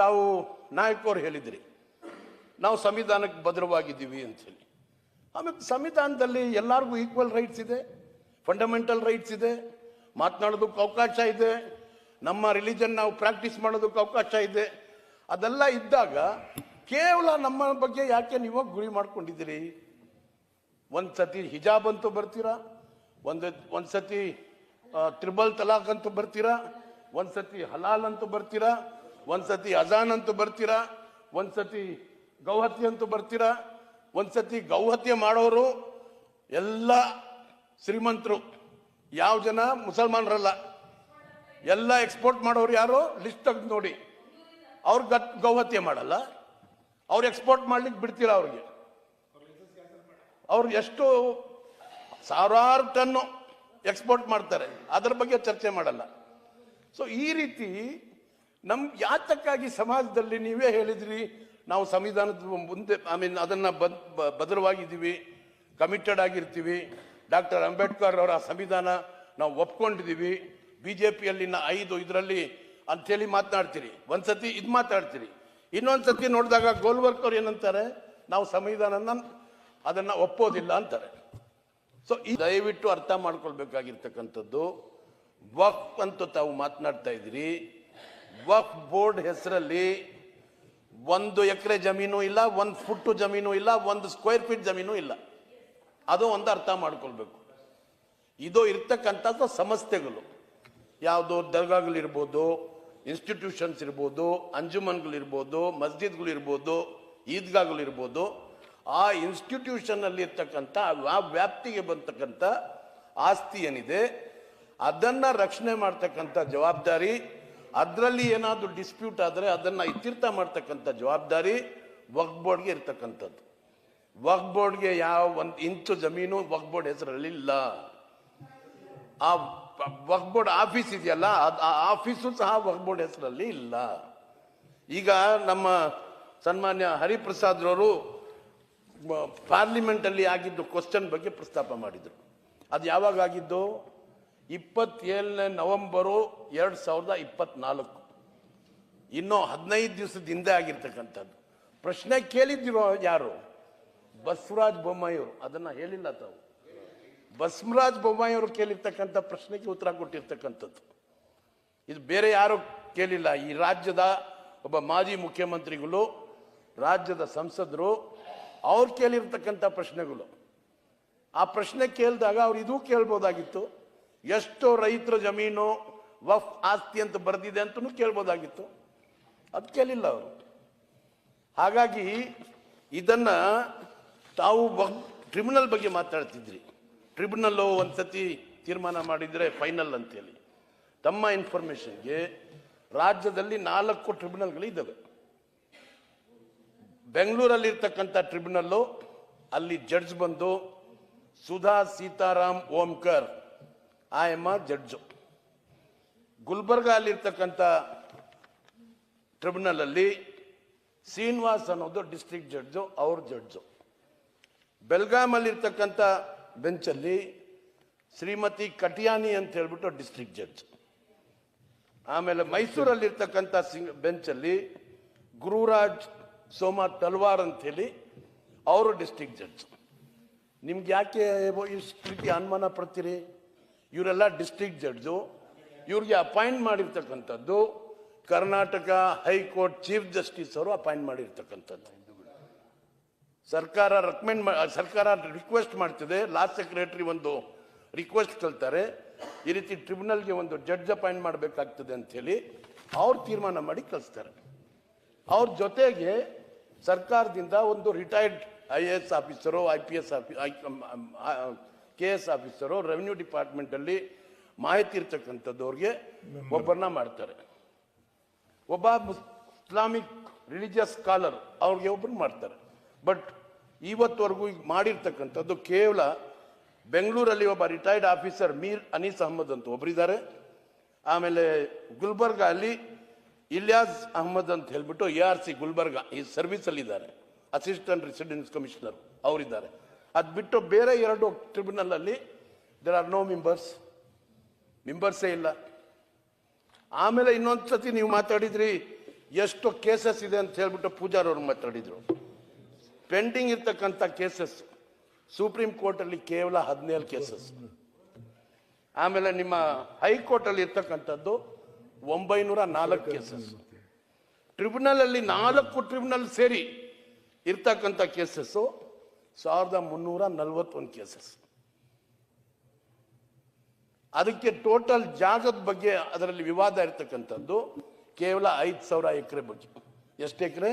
ತಾವು ನಾಯಕರು ಹೇಳಿದ್ರಿ. ನಾವು ಸಂವಿಧಾನಕ್ಕೆ ಭದ್ರವಾಗಿದ್ದೀವಿ ಅಂತ ಹೇಳಿ. ಆಮೇಲೆ ಸಂವಿಧಾನದಲ್ಲಿ ಎಲ್ಲರಿಗೂ ಈಕ್ವಲ್ ರೈಟ್ಸ್ ಇದೆ ಫಂಡಮೆಂಟಲ್ ರೈಟ್ಸ್ ಇದೆ, ಮಾತನಾಡೋದಕ್ಕೆ ಅವಕಾಶ ಇದೆ, ನಮ್ಮ ರಿಲಿಜನ್ ನಾವು ಪ್ರಾಕ್ಟೀಸ್ ಮಾಡೋದಕ್ಕೆ ಅವಕಾಶ ಇದೆ. ಅದೆಲ್ಲ ಇದ್ದಾಗ ಕೇವಲ ನಮ್ಮ ಬಗ್ಗೆ ಯಾಕೆ ನೀವು ಗುರಿ ಮಾಡ್ಕೊಂಡಿದ್ದೀರಿ? ಒಂದು ಸತಿ ಹಿಜಾಬ್ ಅಂತೂ ಬರ್ತೀರಾ? ಒಂದು ಒಂದು ಸತಿ ತ್ರಿಬಲ್ ತಲಾಖ್ ಅಂತೂ ಬರ್ತೀರಾ? ಒಂದು ಸತಿ ಹಲಾಲ್ ಅಂತೂ ಬರ್ತೀರಾ? ಒಂದು ಸತಿ ಅಜಾನ್ ಅಂತೂ ಬರ್ತೀರಾ, ಒಂದ್ಸತಿ ಗೌಹತ್ಯೆ ಅಂತೂ ಬರ್ತೀರಾ, ಒಂದ್ಸತಿ ಗೌಹತ್ಯೆ ಮಾಡೋರು ಎಲ್ಲ ಶ್ರೀಮಂತರು, ಯಾವ ಜನ? ಮುಸಲ್ಮಾನರಲ್ಲ. ಎಲ್ಲ ಎಕ್ಸ್ಪೋರ್ಟ್ ಮಾಡೋರು ಯಾರು? ಲಿಸ್ಟ್ ತೆಗೆದು ನೋಡಿ. ಅವ್ರು ಗತ್, ಗೌಹತ್ಯೆ ಮಾಡಲ್ಲ. ಅವ್ರು ಎಕ್ಸ್ಪೋರ್ಟ್ ಮಾಡ್ಲಿಕ್ಕೆ ಬಿಡ್ತೀರಾ ಅವ್ರಿಗೆ? ಅವ್ರು ಎಷ್ಟು ಸಾವಿರಾರು ಟನ್ನು ಎಕ್ಸ್ಪೋರ್ಟ್ ಮಾಡ್ತಾರೆ. ಅದರ ಬಗ್ಗೆ ಚರ್ಚೆ ಮಾಡಲ್ಲ. ಸೊ ಈ ರೀತಿ ನಮ್ ಯಾತಕ್ಕಾಗಿ ಸಮಾಜದಲ್ಲಿ ನೀವೇ ಹೇಳಿದ್ರಿ, ನಾವು ಸಂವಿಧಾನದ ಮುಂದೆ ಐ ಮೀನ್ ಅದನ್ನ ಬದ್- ಭದ್ರವಾಗಿದ್ದೀವಿ ಕಮಿಟೆಡ್ ಆಗಿರ್ತೀವಿ. ಡಾಕ್ಟರ್ ಅಂಬೇಡ್ಕರ್ ಅವರ ಸಂವಿಧಾನ ನಾವು ಒಪ್ಕೊಂಡಿದ್ದೀವಿ. ಬಿ ಜೆ ಪಿಯಲ್ಲಿನ ಐದು, ಇದರಲ್ಲಿ ಅಂಥೇಳಿ ಮಾತನಾಡ್ತೀರಿ. ಒಂದ್ಸತಿ ಇದು ಮಾತಾಡ್ತೀರಿ ಇನ್ನೊಂದ್ಸತಿ ನೋಡಿದಾಗ ಗೋಲ್ವರ್ಕ್ ಅವ್ರು ಏನಂತಾರೆ, ನಾವು ಸಂವಿಧಾನನ ಅದನ್ನು ಒಪ್ಪೋದಿಲ್ಲ ಅಂತಾರೆ. ಸೊ ಈ ದಯವಿಟ್ಟು ಅರ್ಥ ಮಾಡ್ಕೊಳ್ಬೇಕಾಗಿರ್ತಕ್ಕಂಥದ್ದು, ವಕ್ ಅಂತ ತಾವು ಮಾತನಾಡ್ತಾ ಇದ್ದೀರಿ. ವಕ್ಫ್ ಬೋರ್ಡ್ ಹೆಸರಲ್ಲಿ ಒಂದು ಎಕರೆ ಜಮೀನು ಇಲ್ಲ, ಒಂದು ಫುಟ್ಟು ಜಮೀನು ಇಲ್ಲ, ಒಂದು ಸ್ಕ್ವೇರ್ ಫೀಟ್ ಜಮೀನು ಇಲ್ಲ. ಅದು ಒಂದು ಅರ್ಥ ಮಾಡ್ಕೊಳ್ಬೇಕು. ಇದು ಇರ್ತಕ್ಕಂಥದ್ದು ಸಂಸ್ಥೆಗಳು ಯಾವುದು ದರ್ಗಾಗಳಿರ್ಬೋದು ಇನ್ಸ್ಟಿಟ್ಯೂಷನ್ಸ್ ಇರ್ಬೋದು ಅಂಜುಮನ್ಗಳಿರ್ಬೋದು ಮಸ್ಜಿದ್ಗಳಿರ್ಬೋದು ಈದ್ಗಾಗಳಿರ್ಬೋದು ಆ ಇನ್ಸ್ಟಿಟ್ಯೂಷನ್ ಅಲ್ಲಿ ಇರ್ತಕ್ಕಂಥ, ಆ ವ್ಯಾಪ್ತಿಗೆ ಬಂತಕ್ಕಂಥ ಆಸ್ತಿ ಏನಿದೆ, ಅದನ್ನ ರಕ್ಷಣೆ ಮಾಡ್ತಕ್ಕಂಥ ಜವಾಬ್ದಾರಿ ಅದರಲ್ಲಿ ಏನಾದರೂ ಡಿಸ್ಪ್ಯೂಟ್ ಆದರೆ ಅದನ್ನು ಇತ್ಯರ್ಥ ಮಾಡ್ತಕ್ಕಂಥ ಜವಾಬ್ದಾರಿ ವಕ್ಫ್ ಬೋರ್ಡ್ಗೆ ಇರ್ತಕ್ಕಂಥದ್ದು. ವಕ್ಫ್ ಬೋರ್ಡ್ಗೆ ಯಾವ ಒಂದು ಇಂಚು ಜಮೀನು ವಕ್ ಬೋರ್ಡ್ ಹೆಸರಲ್ಲಿ ಇಲ್ಲ. ಆ ವಕ್ ಬೋರ್ಡ್ ಆಫೀಸ್ ಇದೆಯಲ್ಲ, ಅದು ಆ ಆಫೀಸು ಸಹ ವಕ್ ಬೋರ್ಡ್ ಹೆಸರಲ್ಲಿ ಇಲ್ಲ. ಈಗ ನಮ್ಮ ಸನ್ಮಾನ್ಯ ಹರಿಪ್ರಸಾದ್ರವರು ಪಾರ್ಲಿಮೆಂಟಲ್ಲಿ ಆಗಿದ್ದು ಕ್ವಶನ್ ಬಗ್ಗೆ ಪ್ರಸ್ತಾಪ ಮಾಡಿದರು. ಅದು ಯಾವಾಗ ಆಗಿದ್ದು? ಇಪ್ಪತ್ತೇಳನೇ ನವೆಂಬರು ಎರಡು ಸಾವಿರದ ಇಪ್ಪತ್ನಾಲ್ಕು. ಇನ್ನೂ ಹದಿನೈದು ದಿವಸದ ಹಿಂದೆ ಆಗಿರ್ತಕ್ಕಂಥದ್ದು. ಪ್ರಶ್ನೆ ಕೇಳಿದಿರೋ ಯಾರು? ಬಸವರಾಜ ಬೊಮ್ಮಾಯಿಯವರು. ಅದನ್ನು ಹೇಳಿಲ್ಲ ತಾವು. ಬಸವರಾಜ ಬೊಮ್ಮಾಯಿಯವರು ಕೇಳಿರ್ತಕ್ಕಂಥ ಪ್ರಶ್ನೆಗೆ ಉತ್ತರ ಕೊಟ್ಟಿರ್ತಕ್ಕಂಥದ್ದು. ಇದು ಬೇರೆ ಯಾರು ಕೇಳಿಲ್ಲ. ಈ ರಾಜ್ಯದ ಒಬ್ಬ ಮಾಜಿ ಮುಖ್ಯಮಂತ್ರಿಗಳು, ರಾಜ್ಯದ ಸಂಸದರು, ಅವ್ರು ಕೇಳಿರ್ತಕ್ಕಂಥ ಪ್ರಶ್ನೆಗಳು. ಆ ಪ್ರಶ್ನೆ ಕೇಳಿದಾಗ ಅವ್ರು ಇದೂ ಕೇಳ್ಬೋದಾಗಿತ್ತು. ಎಷ್ಟು ರೈತರ ಜಮೀನು ವಫ್ ಆಸ್ತಿ ಅಂತ ಬರೆದಿದೆ ಅಂತಲೂ ಕೇಳ್ಬೋದಾಗಿತ್ತು. ಅದು ಕೇಳಿಲ್ಲ ಅವರು. ಹಾಗಾಗಿ ಇದನ್ನು ತಾವು ಟ್ರಿಬ್ಯುನಲ್ ಬಗ್ಗೆ ಮಾತಾಡ್ತಿದ್ರಿ. ಟ್ರಿಬ್ಯುನಲ್ಲು ಒಂದ್ಸತಿ ತೀರ್ಮಾನ ಮಾಡಿದರೆ ಫೈನಲ್ ಅಂತೇಳಿ. ತಮ್ಮ ಇನ್ಫಾರ್ಮೇಷನ್ಗೆ ರಾಜ್ಯದಲ್ಲಿ ನಾಲ್ಕು ಟ್ರಿಬ್ಯುನಲ್ಗಳಿದ್ದಾವೆ ಇದ್ದಾವೆ ಬೆಂಗಳೂರಲ್ಲಿ ಇರ್ತಕ್ಕಂಥ ಟ್ರಿಬ್ಯುನಲ್ಲು ಅಲ್ಲಿ ಜಡ್ಜ್ ಬಂದು ಸುಧಾ ಸೀತಾರಾಮ್ ಓಂಕರ್ ಆ ಆರ್ ಜಡ್ಜು ಗುಲ್ಬರ್ಗ ಅಲ್ಲಿರ್ತಕ್ಕಂಥ ಟ್ರಿಬ್ಯುನಲ್ ಅಲ್ಲಿ ಶ್ರೀನಿವಾಸ್ ಅನ್ನೋದು ಡಿಸ್ಟ್ರಿಕ್ಟ್ ಜಡ್ಜು ಅವ್ರ ಜಡ್ಜು ಬೆಲ್ಗಾಮಲ್ಲಿರ್ತಕ್ಕಂಥ ಬೆಂಚಲ್ಲಿ ಶ್ರೀಮತಿ ಕಟಿಯಾನಿ ಅಂತ ಹೇಳ್ಬಿಟ್ಟು ಡಿಸ್ಟ್ರಿಕ್ಟ್ ಜಡ್ಜ್ ಆಮೇಲೆ ಮೈಸೂರಲ್ಲಿರ್ತಕ್ಕಂಥ ಸಿಂಗ್ ಬೆಂಚಲ್ಲಿ ಗುರುರಾಜ್ ಸೋಮ ತಲ್ವಾರ್ ಅಂತ ಹೇಳಿ ಅವರು ಡಿಸ್ಟ್ರಿಕ್ಟ್ ಜಡ್ಜ್ ನಿಮ್ಗೆ ಯಾಕೆ ಇಷ್ಟು ರೀತಿ ಅನುಮಾನ ಪಡ್ತೀರಿ? ಇವರೆಲ್ಲ ಡಿಸ್ಟ್ರಿಕ್ಟ್ ಜಡ್ಜು ಇವ್ರಿಗೆ ಅಪಾಯಿಂಟ್ ಮಾಡಿರ್ತಕ್ಕಂಥದ್ದು Karnataka high court chief justice ಅವರು ಅಪಾಯಿಂಟ್ ಮಾಡಿರ್ತಕ್ಕಂಥದ್ದು. ಸರ್ಕಾರ ರೆಕಮೆಂಡ್ ಸರ್ಕಾರ ರಿಕ್ವೆಸ್ಟ್ ಮಾಡ್ತಿದೆ. ಲಾ ಸೆಕ್ರೆಟರಿ ಒಂದು ರಿಕ್ವೆಸ್ಟ್ ಕಲ್ತಾರೆ ಈ ರೀತಿ ಟ್ರಿಬ್ಯುನಲ್ಗೆ ಒಂದು ಜಡ್ಜ್ ಅಪಾಯಿಂಟ್ ಮಾಡಬೇಕಾಗ್ತದೆ ಅಂತ ಹೇಳಿ ಅವ್ರು ತೀರ್ಮಾನ ಮಾಡಿ ಕಳಿಸ್ತಾರೆ. ಅವ್ರ ಜೊತೆಗೆ ಸರ್ಕಾರದಿಂದ ಒಂದು retired I A S officer I P S K S officer revenue ಡಿಪಾರ್ಟ್ಮೆಂಟಲ್ಲಿ ಮಾಹಿತಿ ಇರ್ತಕ್ಕಂಥದ್ದವ್ರಿಗೆ ಒಬ್ಬರನ್ನ ಮಾಡ್ತಾರೆ. ಒಬ್ಬ ಇಸ್ಲಾಮಿಕ್ ರಿಲಿಜಿಯಸ್ ಸ್ಕಾಲರ್ ಅವ್ರಿಗೆ ಒಬ್ಬರು ಮಾಡ್ತಾರೆ. ಬಟ್ ಇವತ್ತವರೆಗೂ ಈಗ ಮಾಡಿರ್ತಕ್ಕಂಥದ್ದು ಕೇವಲ ಬೆಂಗಳೂರಲ್ಲಿ ಒಬ್ಬ ರಿಟೈರ್ಡ್ ಆಫೀಸರ್ ಮೀರ್ ಅನೀಸ್ ಅಹಮದ್ ಅಂತ ಒಬ್ಬರಿದ್ದಾರೆ ಆಮೇಲೆ ಗುಲ್ಬರ್ಗ ಅಲ್ಲಿ ಇಲಿಯಾಸ್ ಅಹಮದ್ ಅಂತ ಹೇಳ್ಬಿಟ್ಟು ಎ ಆರ್ ಸಿ ಗುಲ್ಬರ್ಗ ಈ ಸರ್ವಿಸಲ್ಲಿದ್ದಾರೆ ಅಸಿಸ್ಟೆಂಟ್ ರೆಸಿಡೆನ್ಸ್ ಕಮಿಷನರ್ ಅವರಿದ್ದಾರೆ. ಅದು ಬಿಟ್ಟು ಬೇರೆ ಎರಡು ಟ್ರಿಬ್ಯುನಲ್ ಅಲ್ಲಿ ದೇರ್ ಆರ್ ನೋ ಮೆಂಬರ್ಸ್ ಮೆಂಬರ್ಸೇ ಇಲ್ಲ. ಆಮೇಲೆ ಇನ್ನೊಂದು ಸತಿ ನೀವು ಮಾತಾಡಿದ್ರಿ, ಎಷ್ಟು ಕೇಸಸ್ ಇದೆ? ಅಂತ ಹೇಳ್ಬಿಟ್ಟು ಪೂಜಾರವ್ರು ಮಾತಾಡಿದ್ರು. ಪೆಂಡಿಂಗ್ ಇರ್ತಕ್ಕಂಥ ಕೇಸಸ್ ಸುಪ್ರೀಂ ಕೋರ್ಟಲ್ಲಿ ಕೇವಲ ಹದಿನೇಳು ಕೇಸಸ್ ಆಮೇಲೆ ನಿಮ್ಮ ಹೈಕೋರ್ಟಲ್ಲಿ ಇರ್ತಕ್ಕಂಥದ್ದು ಒಂಬೈನೂರ ನಾಲ್ಕು ಕೇಸಸ್ ಟ್ರಿಬ್ಯುನಲ್ ಅಲ್ಲಿ ನಾಲ್ಕು ಟ್ರಿಬ್ಯುನಲ್ ಸೇರಿ ಇರ್ತಕ್ಕಂಥ ಕೇಸಸ್ಸು ಸಾವಿರದ ಮುನ್ನೂರ ನಲವತ್ತೊಂದು ಕೇಸಸ್ ಅದಕ್ಕೆ ಟೋಟಲ್ ಜಾಗದ ಬಗ್ಗೆ ಅದರಲ್ಲಿ ವಿವಾದ ಇರತಕ್ಕಂಥದ್ದು ಕೇವಲ ಐದು ಸಾವಿರ ಎಕರೆ ಬಗ್ಗೆ. ಎಷ್ಟು ಎಕರೆ?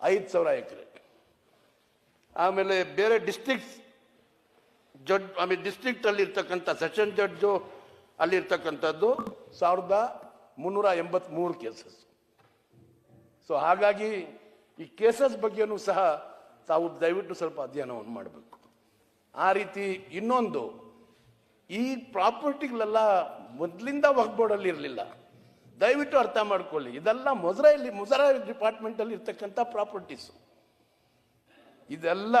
ಐದು ಸಾವಿರ ಎಕರೆ. ಆಮೇಲೆ ಬೇರೆ ಡಿಸ್ಟ್ರಿಕ್ಟ್ ಜಡ್ ಆಮೇಲೆ ಡಿಸ್ಟ್ರಿಕ್ಟ್ ಅಲ್ಲಿ ಇರ್ತಕ್ಕಂಥ ಸೆಷನ್ ಜಡ್ಜು ಅಲ್ಲಿರ್ತಕ್ಕಂಥದ್ದು ಸಾವಿರದ ಮುನ್ನೂರ ಎಂಬತ್ಮೂರು ಕೇಸಸ್ ಸೊ ಹಾಗಾಗಿ ಈ ಕೇಸಸ್ ಬಗ್ಗೆಯೂ ಸಹ ತಾವು ದಯವಿಟ್ಟು ಸ್ವಲ್ಪ ಅಧ್ಯಯನವನ್ನು ಮಾಡಬೇಕು. ಆ ರೀತಿ ಇನ್ನೊಂದು, ಈ ಪ್ರಾಪರ್ಟಿಗಳೆಲ್ಲ ಮೊದಲಿಂದ ಬೋರ್ಡಲ್ಲಿ ಇರಲಿಲ್ಲ. ದಯವಿಟ್ಟು ಅರ್ಥ ಮಾಡ್ಕೊಳ್ಳಿ. ಇದೆಲ್ಲ ಮೊಸರಲ್ಲಿ ಮೊಸರ ಡಿಪಾರ್ಟ್ಮೆಂಟಲ್ಲಿ ಇರ್ತಕ್ಕಂಥ ಪ್ರಾಪರ್ಟೀಸು. ಇದೆಲ್ಲ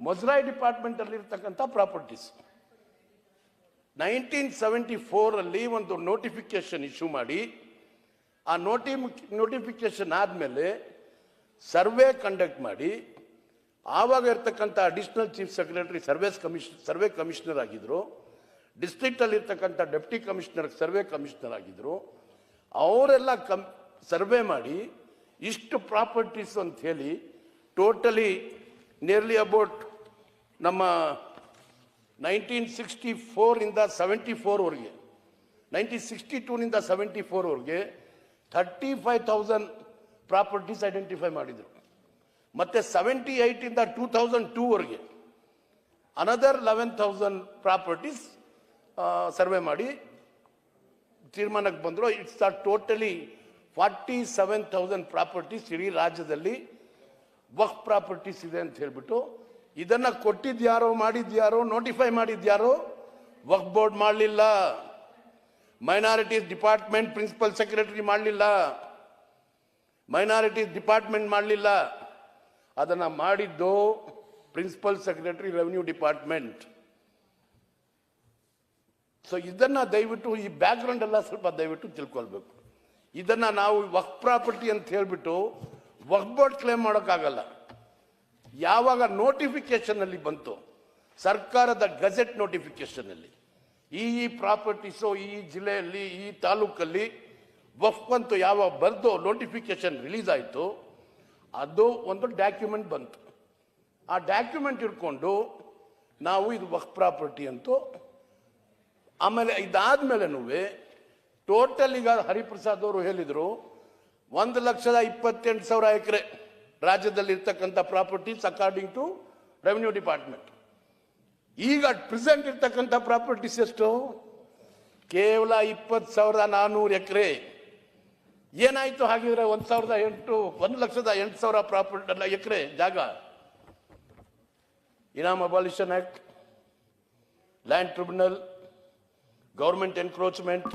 ಮುಜರಾಯಿ ಡಿಪಾರ್ಟ್ಮೆಂಟಲ್ಲಿ ಇರ್ತಕ್ಕಂಥ ಪ್ರಾಪರ್ಟೀಸ್. ನೈನ್ಟೀನ್ ಸೆವೆಂಟಿ ಫೋರಲ್ಲಿ ಒಂದು ನೋಟಿಫಿಕೇಶನ್ ಇಶ್ಯೂ ಮಾಡಿ, ಆ ನೋಟಿ ನೋಟಿಫಿಕೇಶನ್ ಆದಮೇಲೆ ಸರ್ವೆ ಕಂಡಕ್ಟ್ ಮಾಡಿ ಆವಾಗ ಇರ್ತಕ್ಕಂಥ additional chief secretary surveys commission survey commissioner ಆಗಿದ್ದರು ಡಿಸ್ಟ್ರಿಕ್ಟಲ್ಲಿರ್ತಕ್ಕಂಥ ಡೆಪ್ಟಿ ಕಮಿಷನರ್ ಸರ್ವೆ ಕಮಿಷನರ್ ಆಗಿದ್ದರು ಅವರೆಲ್ಲ ಕಮ್, ಸರ್ವೆ ಮಾಡಿ ಇಷ್ಟು ಪ್ರಾಪರ್ಟೀಸ್ ಅಂತ ಹೇಳಿ ಟೋಟಲಿ ನಿಯರ್ಲಿ ಅಬೌಟ್ ನಮ್ಮ ನೈನ್ಟೀನ್ ಸಿಕ್ಸ್ಟಿ ಫೋರಿಂದ ಸೆವೆಂಟಿ ಫೋರ್ವರೆಗೆ ನೈನ್ಟೀನ್ ಸಿಕ್ಸ್ಟಿ ಟೂನಿಂದ seventy ಫೋರ್ವರೆಗೆ thirty five thousand properties identify ಮಾಡಿದರು. ಮತ್ತೆ ಸೆವೆಂಟಿ ಏಯ್ಟಿಂದ two thousand ಟೂವರೆಗೆ another eleven thousand properties survey ಮಾಡಿ ತೀರ್ಮಾನಕ್ಕೆ ಬಂದರು. It's are totally forty seven thousand properties ಇಡೀ ರಾಜ್ಯದಲ್ಲಿ ವಕ್ ಪ್ರಾಪರ್ಟೀಸ್ ಇದೆ ಅಂತ ಹೇಳ್ಬಿಟ್ಟು ಇದನ್ನು ಕೊಟ್ಟಿದ್ಯಾರೋ, ಮಾಡಿದ್ಯಾರೋ ನೋಟಿಫೈ ಮಾಡಿದ್ಯಾರೋ ವಕ್ ಬೋರ್ಡ್ ಮಾಡಲಿಲ್ಲ. ಮೈನಾರಿಟೀಸ್ ಡಿಪಾರ್ಟ್ಮೆಂಟ್ ಪ್ರಿನ್ಸಿಪಲ್ ಸೆಕ್ರೆಟರಿ ಮಾಡಲಿಲ್ಲ. ಮೈನಾರಿಟೀಸ್ ಡಿಪಾರ್ಟ್ಮೆಂಟ್ ಮಾಡಲಿಲ್ಲ. ಅದನ್ನು ಮಾಡಿದ್ದು principal secretary revenue department so ಇದನ್ನ ದಯವಿಟ್ಟು ಈ ಬ್ಯಾಕ್ಗ್ರೌಂಡ್ ಎಲ್ಲ ಸ್ವಲ್ಪ ದಯವಿಟ್ಟು ತಿಳ್ಕೊಳ್ಬೇಕು. ಇದನ್ನ ನಾವು ವಕ್ ಪ್ರಾಪರ್ಟಿ ಅಂತ ಹೇಳಿಬಿಟ್ಟು ವಕ್ ಬೋರ್ಡ್ ಕ್ಲೇಮ್ ಮಾಡೋಕ್ಕಾಗಲ್ಲ. ಯಾವಾಗ ನೋಟಿಫಿಕೇಶನ್ ಅಲ್ಲಿ ಬಂತು? ಸರ್ಕಾರದ ಗಜೆಟ್ ನೋಟಿಫಿಕೇಶನ್ ಅಲ್ಲಿ. ಈ ಈ ಪ್ರಾಪರ್ಟೀಸು ಈ ಜಿಲ್ಲೆಯಲ್ಲಿ, ಈ ತಾಲೂಕಲ್ಲಿ ವಫ್ ಅಂತ ಯಾವಾಗ ಬರೆದು ನೋಟಿಫಿಕೇಶನ್ ರಿಲೀಸ್ ಆಯಿತು, ಅದು ಒಂದು ಡಾಕ್ಯುಮೆಂಟ್ ಬಂತು. ಆ ಡಾಕ್ಯುಮೆಂಟ್ ಇಟ್ಕೊಂಡು ನಾವು ಇದು ವಕ್ ಪ್ರಾಪರ್ಟಿ ಅಂತೂ, ಆಮೇಲೆ ಇದಾದ್ಮೇಲೆನೂ ಟೋಟಲ್ ಈಗ ಹರಿಪ್ರಸಾದ್ ಅವರು ಹೇಳಿದರು, ಒಂದು ಲಕ್ಷದ ಇಪ್ಪತ್ತೆಂಟು ಸಾವಿರ ಎಕರೆ ರಾಜ್ಯದಲ್ಲಿ ಇರ್ತಕ್ಕಂಥ properties according to revenue department ಈಗ ಪ್ರೆಸೆಂಟ್ ಇರ್ತಕ್ಕಂಥ ಪ್ರಾಪರ್ಟೀಸ್ ಎಷ್ಟು? ಕೇವಲ ಇಪ್ಪತ್ತು ಸಾವಿರದ ನಾನ್ನೂರು ಎಕರೆ. ಏನಾಯ್ತು ಹಾಗಿದ್ರೆ ಒಂದು ಸಾವಿರದ ಎಂಟು, ಒಂದು ಲಕ್ಷದ ಎಂಟು ಸಾವಿರ ಪ್ರಾಪರ್ಟಿ, ಅಲ್ಲ, ಎಕರೆ, ಜಾಗ. ಇನಾಮ್ abolition act, land tribunal, government encroachment,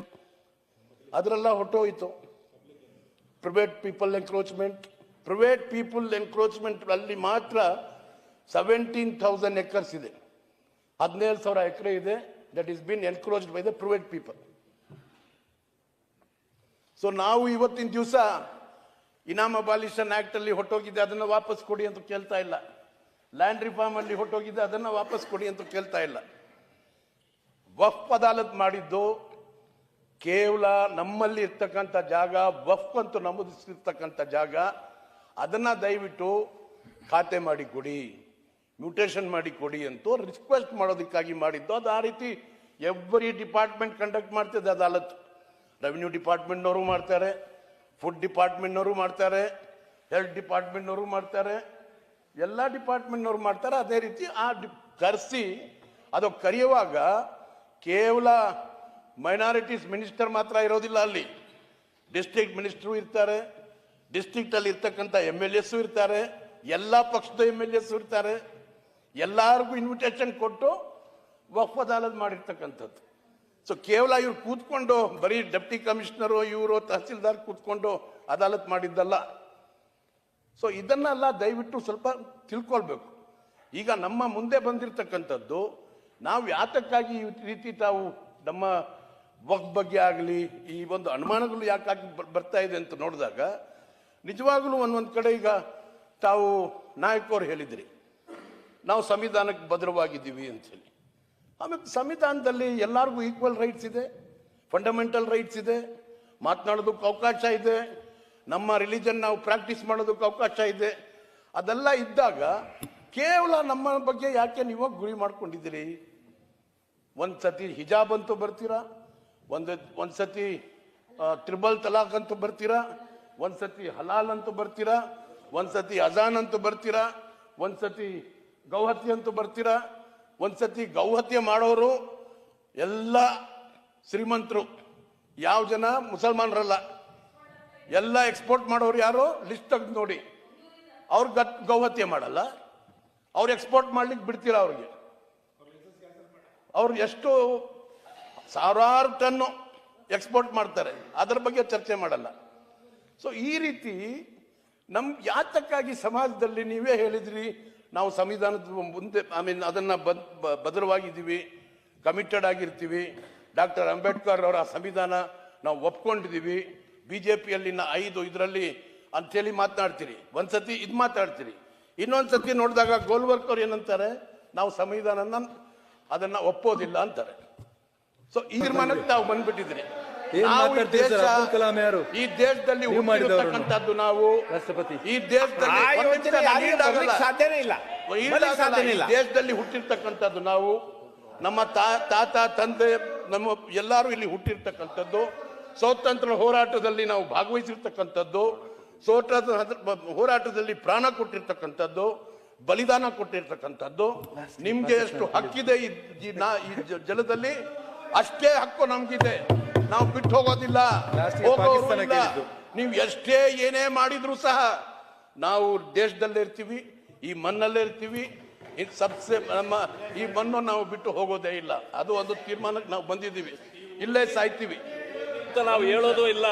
ಅದರೆಲ್ಲ ಹೊಟ್ಟೋಯಿತು private people encroachment, private people encroachment ಅಲ್ಲಿ ಮಾತ್ರ ಸೆವೆಂಟೀನ್ ಥೌಸಂಡ್ ಎಕರ್ಸ್ ಇದೆ. ಹದಿನೇಳು ಸಾವಿರ ಎಕರೆ ಇದೆ that is been encroached by the private people so ನಾವು ಇವತ್ತಿನ ದಿವಸ ಇನಾಮ್ ಅಬಾಲಿಷನ್ ಆಕ್ಟ್ ಅಲ್ಲಿ ಹೊಟ್ಟೋಗಿದೆ ಅದನ್ನ ವಾಪಸ್ ಕೊಡಿ ಅಂತ ಕೇಳ್ತಾ ಇಲ್ಲ. ಲ್ಯಾಂಡ್ ರಿಫಾರ್ಮ್ ಅಲ್ಲಿ ಅದನ್ನು ವಾಪಸ್ ಕೊಡಿ ಅಂತ ಕೇಳ್ತಾ ಇಲ್ಲ. ವಫ್ ಅದಾಲತ್ ಮಾಡಿದ್ದು ಕೇವಲ ನಮ್ಮಲ್ಲಿ ಇರ್ತಕ್ಕಂಥ ಜಾಗ ವಫ್ ಅಂತ ನಮೂದಿಸಿರ್ತಕ್ಕಂಥ ಜಾಗ. ಅದನ್ನ ದಯವಿಟ್ಟು ಖಾತೆ ಮಾಡಿ ಕೊಡಿ ಮ್ಯೂಟೇಷನ್ ಮಾಡಿ ಕೊಡಿ ಅಂತ ರಿಕ್ವೆಸ್ಟ್ ಮಾಡೋದಕ್ಕಾಗಿ ಮಾಡಿದ್ದು. ಅದು ಆ ರೀತಿ ಎವ್ರಿ ಡಿಪಾರ್ಟ್ಮೆಂಟ್ ಕಂಡಕ್ಟ್ ಮಾಡ್ತಿದ್ದೆ ಅದಾಲತ್. ರೆವಿನ್ಯೂ ಡಿಪಾರ್ಟ್ಮೆಂಟ್ನವರು ಮಾಡ್ತಾರೆ ಫುಡ್ ಡಿಪಾರ್ಟ್ಮೆಂಟ್ನವರು ಮಾಡ್ತಾರೆ ಹೆಲ್ತ್ ಡಿಪಾರ್ಟ್ಮೆಂಟ್ನವರು ಮಾಡ್ತಾರೆ, ಎಲ್ಲ ಡಿಪಾರ್ಟ್ಮೆಂಟ್ನವರು ಮಾಡ್ತಾರೆ. ಅದೇ ರೀತಿ ಆ ಡಿ, ಕರೆಸಿ ಅದು ಕರೆಯುವಾಗ ಕೇವಲ ಮೈನಾರಿಟೀಸ್ ಮಿನಿಸ್ಟರ್ ಮಾತ್ರ ಇರೋದಿಲ್ಲ ಅಲ್ಲಿ. ಡಿಸ್ಟ್ರಿಕ್ಟ್ ಮಿನಿಸ್ಟ್ರು ಇರ್ತಾರೆ ಡಿಸ್ಟ್ರಿಕ್ಟಲ್ಲಿ ಇರ್ತಕ್ಕಂಥ ಎಂ ಎಲ್ ಎಸ್ಸು ಇರ್ತಾರೆ, ಎಲ್ಲ ಪಕ್ಷದ ಎಂ ಎಲ್ ಎಸ್ಸು ಇರ್ತಾರೆ. ಎಲ್ಲರಿಗೂ ಇನ್ವಿಟೇಷನ್ ಕೊಟ್ಟು ಅದಾಲತ್ ಮಾಡಿರ್ತಕ್ಕಂಥದ್ದು. ಸೊ ಕೇವಲ ಇವ್ರು ಕೂತ್ಕೊಂಡು, ಬರೀ ಡೆಪ್ಟಿ ಕಮಿಷನರು ಇವರು ತಹಸೀಲ್ದಾರ್ ಕೂತ್ಕೊಂಡು ಅದಾಲತ್ ಮಾಡಿದ್ದಲ್ಲ. ಸೊ ಇದನ್ನೆಲ್ಲ ದಯವಿಟ್ಟು ಸ್ವಲ್ಪ ತಿಳ್ಕೊಳ್ಬೇಕು. ಈಗ ನಮ್ಮ ಮುಂದೆ ಬಂದಿರತಕ್ಕಂಥದ್ದು, ನಾವು ಯಾತಕ್ಕಾಗಿ ಈ ರೀತಿ ತಾವು ನಮ್ಮ ವಕ್ ಬಗ್ಗೆ ಆಗಲಿ, ಈ ಒಂದು ಅನುಮಾನಗಳು ಯಾಕಾಗಿ ಬರ್- ಬರ್ತಾ ಇದೆ ಅಂತ ನೋಡಿದಾಗ, ನಿಜವಾಗಲೂ ಒಂದೊಂದು ಕಡೆ ಈಗ ತಾವು ನಾಯಕರು ಹೇಳಿದ್ರಿ. ನಾವು ಸಂವಿಧಾನಕ್ಕೆ ಭದ್ರವಾಗಿದ್ದೀವಿ ಅಂತೇಳಿ ಆಮೇಲೆ ಸಂವಿಧಾನದಲ್ಲಿ ಎಲ್ಲರಿಗೂ ಈಕ್ವಲ್ ರೈಟ್ಸ್ ಇದೆ ಫಂಡಮೆಂಟಲ್ ರೈಟ್ಸ್ ಇದೆ, ಮಾತನಾಡೋದಕ್ಕೆ ಅವಕಾಶ ಇದೆ, ನಮ್ಮ ರಿಲಿಜನ್ ನಾವು ಪ್ರಾಕ್ಟೀಸ್ ಮಾಡೋದಕ್ಕೆ ಅವಕಾಶ ಇದೆ. ಅದೆಲ್ಲ ಇದ್ದಾಗ ಕೇವಲ ನಮ್ಮ ಬಗ್ಗೆ ಯಾಕೆ ನೀವು ಗುರಿ ಮಾಡ್ಕೊಂಡಿದ್ದೀರಿ? ಒಂದು ಸತಿ ಹಿಜಾಬ್ ಅಂತೂ ಬರ್ತೀರಾ? ಒಂದು ಒಂದು ಸತಿ ತ್ರಿಬಲ್ ತಲಾಕ್ ಅಂತೂ ಬರ್ತೀರಾ? ಒಂದು ಸತಿ ಹಲಾಲ್ ಅಂತೂ ಬರ್ತೀರಾ? ಒಂದು ಸತಿ ಅಜಾನ್ ಅಂತೂ ಬರ್ತೀರಾ? ಒಂದು ಸತಿ ಗೌಹತಿ ಅಂತೂ ಬರ್ತೀರಾ? ಒಂದು ಸತಿ ಗೌಹತ್ಯೆ ಮಾಡೋರು ಎಲ್ಲ ಶ್ರೀಮಂತರು. ಯಾವ ಜನ? ಮುಸಲ್ಮಾನರಲ್ಲ. ಎಲ್ಲ ಎಕ್ಸ್ಪೋರ್ಟ್ ಮಾಡೋರು ಯಾರು? ಲಿಸ್ಟ್ ತೆಗೆದು ನೋಡಿ. ಅವ್ರು ಗತ್ ಗೌಹತ್ಯೆ ಮಾಡಲ್ಲ. ಅವ್ರು ಎಕ್ಸ್ಪೋರ್ಟ್ ಮಾಡ್ಲಿಕ್ಕೆ ಬಿಡ್ತೀರ ಅವ್ರಿಗೆ. ಅವ್ರು ಎಷ್ಟು ಸಾವಿರಾರು ಟನ್ನು ಎಕ್ಸ್ಪೋರ್ಟ್ ಮಾಡ್ತಾರೆ. ಅದರ ಬಗ್ಗೆ ಚರ್ಚೆ ಮಾಡಲ್ಲ. ಸೊ ಈ ರೀತಿ ನಮ್ ಯಾತಕ್ಕಾಗಿ ಸಮಾಜದಲ್ಲಿ ನೀವೇ ಹೇಳಿದ್ರಿ? ನಾವು ಸಂವಿಧಾನದ ಮುಂದೆ ಐ ಮೀನ್ ಅದನ್ನ ಬದ್- ಭದ್ರವಾಗಿದ್ದೀವಿ ಕಮಿಟೆಡ್ ಆಗಿರ್ತೀವಿ. ಡಾಕ್ಟರ್ ಅಂಬೇಡ್ಕರ್ ಅವರ ಸಂವಿಧಾನ ನಾವು ಒಪ್ಕೊಂಡಿದ್ದೀವಿ. ಬಿ ಜೆ ಪಿಯಲ್ಲಿನ ಐದು ಇದರಲ್ಲಿ ಅಂಥೇಳಿ ಮಾತನಾಡ್ತೀರಿ. ಒಂದ್ಸತಿ ಇದು ಮಾತಾಡ್ತೀರಿ ಇನ್ನೊಂದು ಸತಿ ನೋಡಿದಾಗ ಅವ್ರು ಏನಂತಾರೆ? ನಾವು ಸಂವಿಧಾನನ ಅದನ್ನು ಒಪ್ಪೋದಿಲ್ಲ ಅಂತಾರೆ. ಸೊ ಈ ತೀರ್ಮಾನಕ್ಕೆ ನಾವು ಬಂದ್ಬಿಟ್ಟಿದ್ರಿ ಏನ್ ಈ ಮಾತಾಡ್ತೀರಿ ಸರ್? ದೇಶ- ಅಬ್ದುಲ್ ಕಲಾಂ ಯಾರು? ಈ ದೇಶದಲ್ಲಿ. ಹುಟ್ಟಿರ್ತಕ್ಕಂಥದ್ದು ನಾವು. ರಾಷ್ಟ್ರಪತಿ. ಈ ದೇಶದಲ್ಲಿ ಸಾಧ್ಯನೇ ಇಲ್ಲ. ಈ ದೇಶದಲ್ಲಿ ಹುಟ್ಟಿರ್ತಕ್ಕಂಥದ್ದು ನಾವು. ನಮ್ಮ ತಾ ತಾತ ತಂದೆ ನಮ್ಮ ಎಲ್ಲರೂ ಇಲ್ಲಿ ಹುಟ್ಟಿರ್ತಕ್ಕಂಥದ್ದು. ಸ್ವಾತಂತ್ರ್ಯ ಹೋರಾಟದಲ್ಲಿ ನಾವು ಭಾಗವಹಿಸಿರ್ತಕ್ಕಂಥದ್ದು. ಸ್ವಾತಂತ್ರ್ಯ ಹೋರಾಟದಲ್ಲಿ ಪ್ರಾಣ ಕೊಟ್ಟಿರ್ತಕ್ಕಂಥದ್ದು. ಬಲಿದಾನ ಕೊಟ್ಟಿರ್ತಕ್ಕಂಥದ್ದು. ನಿಮ್ಗೆ ಎಷ್ಟು ಹಕ್ಕಿದೆ ಈ ಈ ನಾ- ಈ ಜಲದಲ್ಲಿ? ಅಷ್ಟೇ ಹಕ್ಕು ನಮ್ಗಿದೆ. ನಾವು ಬಿಟ್ಟು ಹೋಗೋದಿಲ್ಲ. ಕೇಳಿದ್ದು. ನೀವು ಎಷ್ಟೇ ಏನೇ ಮಾಡಿದ್ರು ಸಹ ನಾವು ದೇಶದಲ್ಲೇ ಇರ್ತೀವಿ ಈ ಮಣ್ಣಲ್ಲೇ ಇರ್ತೀವಿ. ಇದು ಸಬ್ಸೆ ನಮ್ಮ ಈ ಮಣ್ಣು ನಾವು ಬಿಟ್ಟು ಹೋಗೋದೇ ಇಲ್ಲ. ಅದು ಒಂದು ತೀರ್ಮಾನಕ್ಕೆ ನಾವು ಬಂದಿದ್ದೀವಿ. ಇಲ್ಲೇ ಸಾಯ್ತೀವಿ. ಅಂತ ನಾವು ಹೇಳೋದು ಇಲ್ಲ.